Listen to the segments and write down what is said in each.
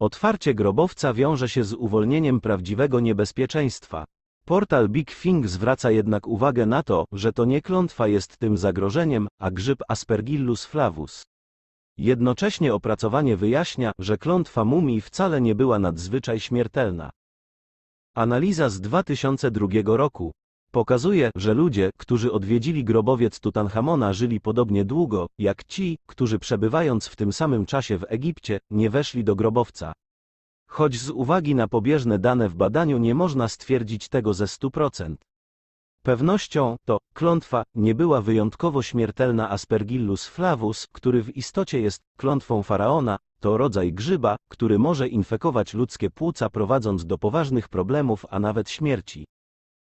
Otwarcie grobowca wiąże się z uwolnieniem prawdziwego niebezpieczeństwa. Portal Big Thing zwraca jednak uwagę na to, że to nie klątwa jest tym zagrożeniem, a grzyb Aspergillus flavus. Jednocześnie opracowanie wyjaśnia, że klątwa mumii wcale nie była nadzwyczaj śmiertelna. Analiza z 2002 roku pokazuje, że ludzie, którzy odwiedzili grobowiec Tutanchamona żyli podobnie długo, jak ci, którzy przebywając w tym samym czasie w Egipcie, nie weszli do grobowca. Choć z uwagi na pobieżne dane w badaniu nie można stwierdzić tego ze 100%. Pewnością, to, klątwa, nie była wyjątkowo śmiertelna Aspergillus flavus, który w istocie jest klątwą faraona, to rodzaj grzyba, który może infekować ludzkie płuca prowadząc do poważnych problemów, a nawet śmierci.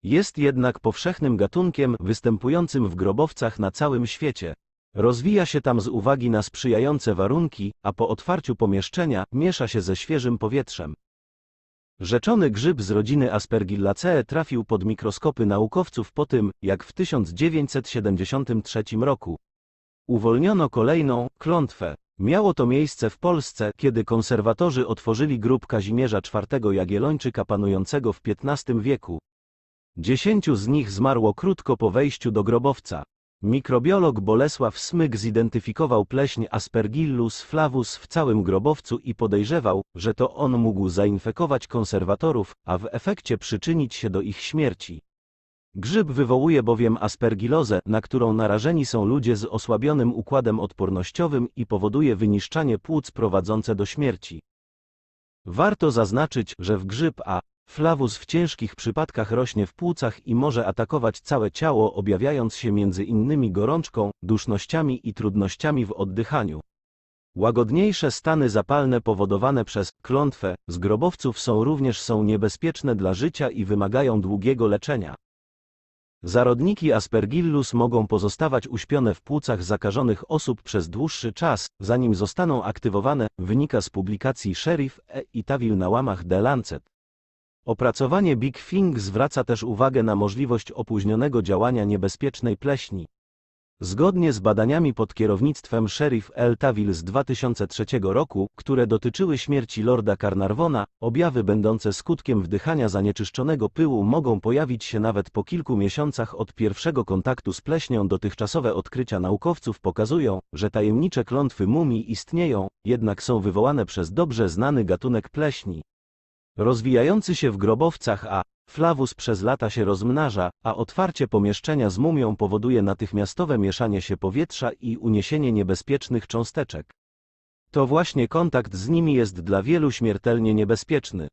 Jest jednak powszechnym gatunkiem występującym w grobowcach na całym świecie. Rozwija się tam z uwagi na sprzyjające warunki, a po otwarciu pomieszczenia miesza się ze świeżym powietrzem. Rzeczony grzyb z rodziny Aspergillaceae trafił pod mikroskopy naukowców po tym, jak w 1973 roku uwolniono kolejną klątwę. Miało to miejsce w Polsce, kiedy konserwatorzy otworzyli grób Kazimierza IV Jagiellończyka panującego w XV wieku. Dziesięciu z nich zmarło krótko po wejściu do grobowca. Mikrobiolog Bolesław Smyk zidentyfikował pleśń Aspergillus flavus w całym grobowcu i podejrzewał, że to on mógł zainfekować konserwatorów, a w efekcie przyczynić się do ich śmierci. Grzyb wywołuje bowiem aspergillozę, na którą narażeni są ludzie z osłabionym układem odpornościowym i powoduje wyniszczanie płuc prowadzące do śmierci. Warto zaznaczyć, że w grzyb A. Flavus w ciężkich przypadkach rośnie w płucach i może atakować całe ciało, objawiając się między innymi gorączką, dusznościami i trudnościami w oddychaniu. Łagodniejsze stany zapalne powodowane przez klątwę z grobowców są również są niebezpieczne dla życia i wymagają długiego leczenia. Zarodniki Aspergillus mogą pozostawać uśpione w płucach zakażonych osób przez dłuższy czas, zanim zostaną aktywowane, wynika z publikacji Sheriff e. i Tawil na łamach The Lancet. Opracowanie Big Thing zwraca też uwagę na możliwość opóźnionego działania niebezpiecznej pleśni. Zgodnie z badaniami pod kierownictwem Sheriff L. Tawil z 2003 roku, które dotyczyły śmierci Lorda Carnarvona, objawy będące skutkiem wdychania zanieczyszczonego pyłu mogą pojawić się nawet po kilku miesiącach od pierwszego kontaktu z pleśnią. Dotychczasowe odkrycia naukowców pokazują, że tajemnicze klątwy mumii istnieją, jednak są wywołane przez dobrze znany gatunek pleśni. Rozwijający się w grobowcach A. Flavus przez lata się rozmnaża, a otwarcie pomieszczenia z mumią powoduje natychmiastowe mieszanie się powietrza i uniesienie niebezpiecznych cząsteczek. To właśnie kontakt z nimi jest dla wielu śmiertelnie niebezpieczny.